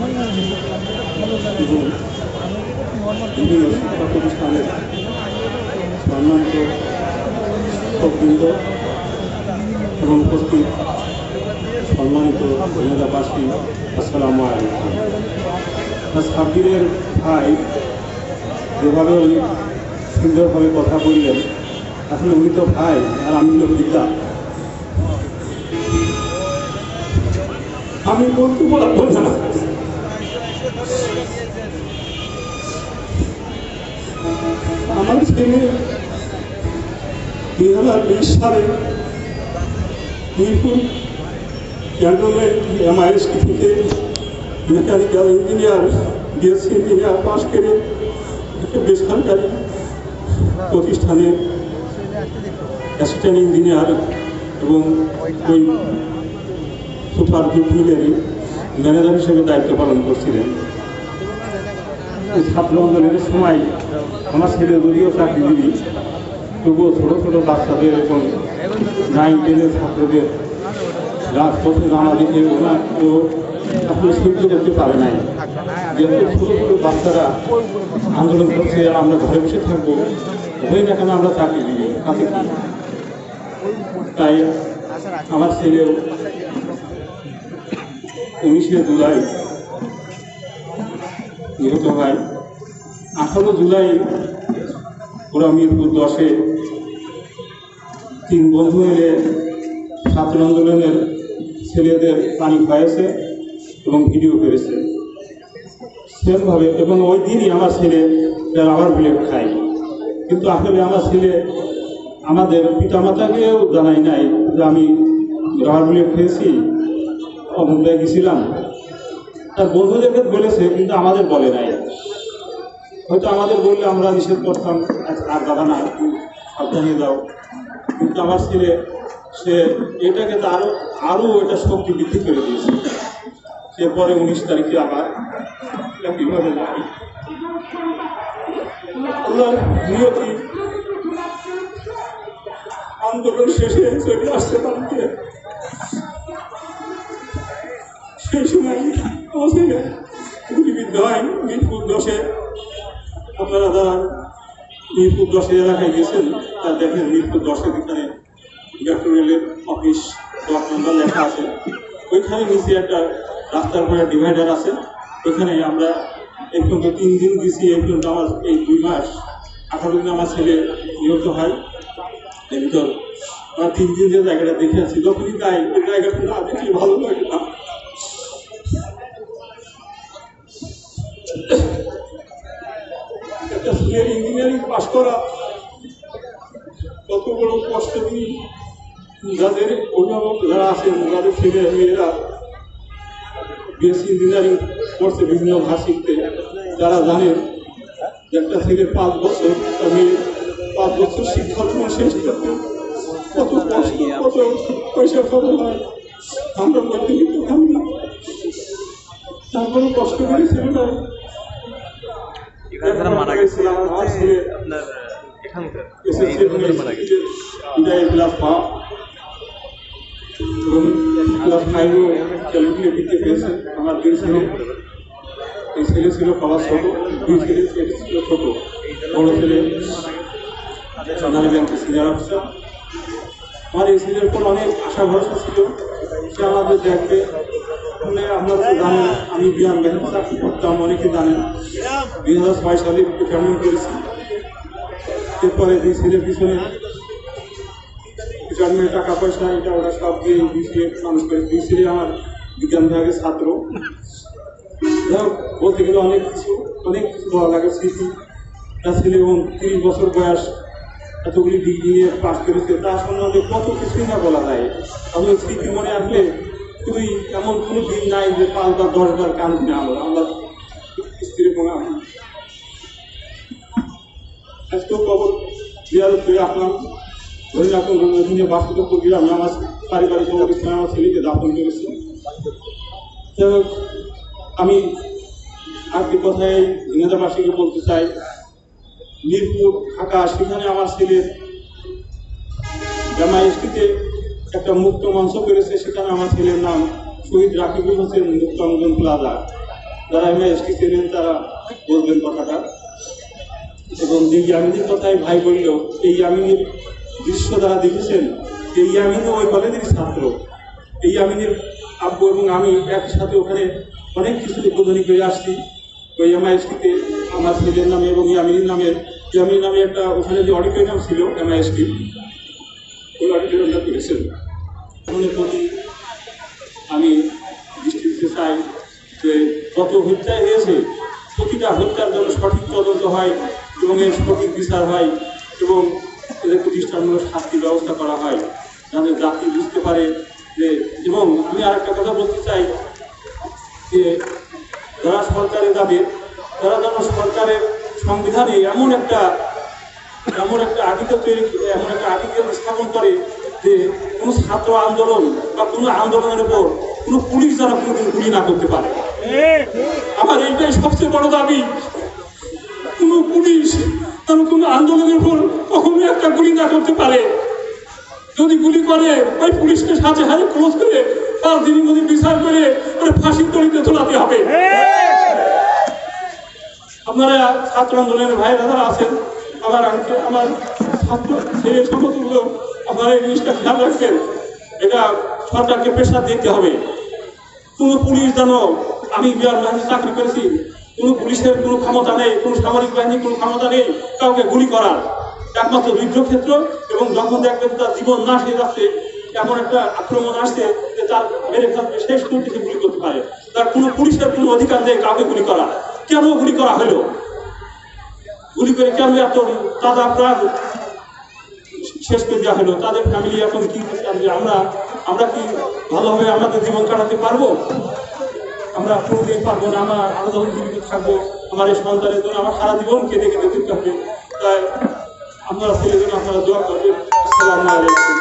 এবং বিভিন্ন শিক্ষা প্রতিষ্ঠানের এবং উপস্থিত সম্মানিত এলাকাবাসী আসসালামু আলাইকুম সাব্বিরের ভাই যেভাবে উনি সুন্দরভাবে কথা বললেন আসলে উনি তো ভাই আর আমি তো পিতা আমি বলতে পারব না আমার ছেলে দুই হাজার বিশ সালে মিরপুর ক্যান্টনমেন্ট এমআইএসটি থেকে মেকানিক্যাল ইঞ্জিনিয়ার, বিএসসি ইঞ্জিনিয়ার পাশ করে একটা বেসরকারি প্রতিষ্ঠানে অ্যাসিস্ট্যান্ট ইঞ্জিনিয়ার এবং ওই সুপার মিলেরই ম্যানেজার হিসেবে দায়িত্ব পালন করছিলেন। ছাত্র আন্দোলনের সময় আমার ছেলে যদিও চাকরিজীবী তবুও ছোটো ছোটো বাচ্চাদের এবং নাইন টেনের ছাত্রদের রাজপথে জানা দিতে তো আসলে সহ্য করতে পারে নাই। যেহেতু ছোটো ছোটো বাচ্চারা আন্দোলন করছে, আমরা ঘরে বসে থাকব, হয়ে না কেন আমরা চাকরিজীবী কাছে কি? তাই আমার ছেলেও উনিশে জুলাই নিহত হয় আঠারো জুলাই ওরা মিরপুর দশে তিন বন্ধু মিলে ছাত্র আন্দোলনের ছেলেদের পানি খাইয়েছে এবং ভিডিও করেছে। সেমভাবে এবং ওই দিনই আমার ছেলে রাবার বুলেট খায়। কিন্তু আসলে আমার ছেলে আমাদের পিতামাতাকেও জানাই নাই যে আমি রাবার বুলেট খেয়েছি। অমুদায় গেছিলাম। তার বন্ধুদেরকে বলেছে, কিন্তু আমাদের বলে নাই। হয়তো আমাদের বললে আমরা নিষেধ করতাম, আর দাদা না সাবধানে দাও। কিন্তু আমার ছেলে, সে এটাকে আরও আরও এটা শক্তি বৃদ্ধি করে দিয়েছে। সে পরে উনিশ তারিখে আবার কীভাবে যায় নিয়তি আন্দোলন শেষে চলে আসতে পারতে সেই সময় গুলিবিদ্ধ হয় মিরপুর দশে আপনারা যারা মিরপুর দশে এলাকায় গেছেন তা দেখেন মিরপুর দশের এখানে মেট্রো অফিস দশ নম্বর লেখা আছে ওইখানে নিচে একটা রাস্তার পরে ডিভাইডার আছে ওইখানে আমরা এই পর্যন্ত তিন দিন গেছি এই পর্যন্ত আমার এই দুই মাস আঠারো দিন আমার ছেলে নিহত হয় এর ভিতর তিন দিন যে জায়গাটা দেখে আছি যখনই তাই ওই জায়গাটা দেখলে ভালো লাগে না বড় যাদের অভিভাবক যারা আছেন যাদের ছেলে মেয়েরা বিএসসি ইঞ্জিনিয়ারিং করছে বিভিন্ন ভাষা শিখতে যারা জানেন যে একটা ছেলের পাঁচ বছর মেয়ে পাঁচ বছর শিক্ষা জীবন শেষ করতে কত কষ্ট কত পয়সা খরচ হয়। আমরা মধ্যবিত্ত ফ্যামিলি তারপরে কষ্ট করে ছেলেটা মারা গেছে হচ্ছে আপনার এখানকার মারা গেছে ক্লাস পাওয়া ক্লাস ফাইভও পেয়েছে আমার দুই ছেলে এই ছেলে ছিল সবার ছোট দুই ছেলে ছেলে ছিল ছোট বড় ছেলে সরকারি ব্যাংকের সিনিয়র অফিসার আমার এই ছেলের উপর অনেক আশা ভরসা ছিল সে আমাদের দেখবে মানে তো জানেন আমি বিয়ান ব্যাংকে করতাম অনেকে জানেন দুই হাজার ছয় সালে ফ্যামিলি করেছি এরপরে দুই ছেলের পিছনে জন্মের টাকা পয়সা, এটা ওরা সব দিয়ে ছেলে মানুষ করে আমার বিজ্ঞান বিভাগের ছাত্র। বলতে গেলে অনেক কিছু অনেক কিছু বলা লাগে স্মৃতি। তার ছেলে এবং তিরিশ বছর বয়স, এতগুলি ডিগ্রি নিয়ে পাস করেছে, তার সম্বন্ধে কত কিছুই না বলা যায়। আমি স্মৃতি মনে আসলে খুবই এমন কোনো দিন নাই যে পাঁচবার, দশবার কান্দি না। আমরা আজকেও খবর জিয়ারত করে আসলাম ধরে রাখুন ওখানে বাস্তুটুকু গিয়ে আমি আমার পারিবারিক অবস্থানে আমার ছেলেকে দাফন করেছি। যাই হোক, আমি আজকে কথায় নেতাবাসীকে বলতে চাই মিরপুর ঢাকা সেখানে আমার ছেলের জামাইস্টিতে একটা মুক্ত মঞ্চ করেছে সেখানে আমার ছেলের নাম শহীদ রাকিবুল হোসেন মুক্তাঙ্গন প্লাজা। যারা এমআইএসটি চেনেন তারা বলবেন কথাটা। এবং যে ইয়ামিনীর কথাই ভাই বলল, এই ইয়ামিনীর দৃশ্য যারা দেখেছেন? এই ইয়ামিনী ওই কলেজেরই ছাত্র। এই ইয়ামিনীর আব্বু এবং আমি একসাথে ওখানে অনেক কিছু উদ্বোধনী করে আসছি। ওই এমআইএসটিতে আমার ছেলের নামে এবং ইয়ামিনীর নামে ইয়ামিনীর নামে একটা ওখানে যে অডিটোরিয়াম ছিল এমআইএসটি ওই অডিটোরিয়ামটা করেছেন। প্রতি আমি দৃষ্টি দিতে চাই যে কত হত্যা হয়েছে, প্রতিটা হত্যার জন্য সঠিক তদন্ত হয় এবং এর সঠিক বিচার হয় এবং এদের প্রতিষ্ঠানমূলক শাস্তির ব্যবস্থা করা হয় যাতে জাতি বুঝতে পারে যে এবং আমি আর একটা কথা বলতে চাই যে যারা সরকারে যাবে তারা যেন সরকারের সংবিধানে এমন একটা এমন একটা আর্টিকেল তৈরি এমন একটা আর্টিকেল স্থাপন করে যে কোনো ছাত্র আন্দোলন বা কোনো আন্দোলনের উপর কোনো পুলিশ যারা কোনোদিন গুলি না করতে পারে। আমার এইটাই সবচেয়ে বড় দাবি। যেন কোনো আন্দোলনের উপর কখনোই একটা গুলি না করতে পারে। যদি গুলি করে, ওই পুলিশকে সাথে সাথে ক্লোজ করে পাঁচ দিনের মধ্যে বিচার করে ওরা ফাঁসির তলিতে তোলাতে হবে। আপনারা ছাত্র আন্দোলনের ভাই যারা আছেন, আমার আঙ্কে আমার ছাত্র, ছেলে সমতুল্য আপনারা এই জিনিসটা খেয়াল রাখবেন। এটা সরকারকে প্রেশার দিতে হবে। কোনো পুলিশ যেন আমি বিহার চাকরি করেছি কোনো পুলিশের কোনো ক্ষমতা নেই, কোনো সামরিক বাহিনীর কোনো ক্ষমতা নেই, কাউকে গুলি করার। একমাত্র যুদ্ধক্ষেত্র এবং যখন দেখবেন তার জীবন নাশ হয়ে যাচ্ছে, এমন একটা আক্রমণ আসছে যে তার মেরে ফেলবে শেষ মুহূর্তে গুলি করতে পারে। তার কোনো পুলিশের কোনো অধিকার নেই কাউকে গুলি করা কেন গুলি করা হলো? গুলি করে কেন এত তাজা প্রাণ শেষ করে দেওয়া হলো? তাদের ফ্যামিলি এখন কি আমরা আমরা কি ভালোভাবে আমাদের জীবন কাটাতে পারব? আমরা কোনোদিন পারব না, আমার আরও যখন জীবিত থাকব, আমার এই সন্তানের জন্য, আমার সারা জীবন কেঁদে কেঁদে দিতে হবে। তাই আপনারা ছেলের জন্য আপনারা দোয়া করবেন। আসসালামু আলাইকুম।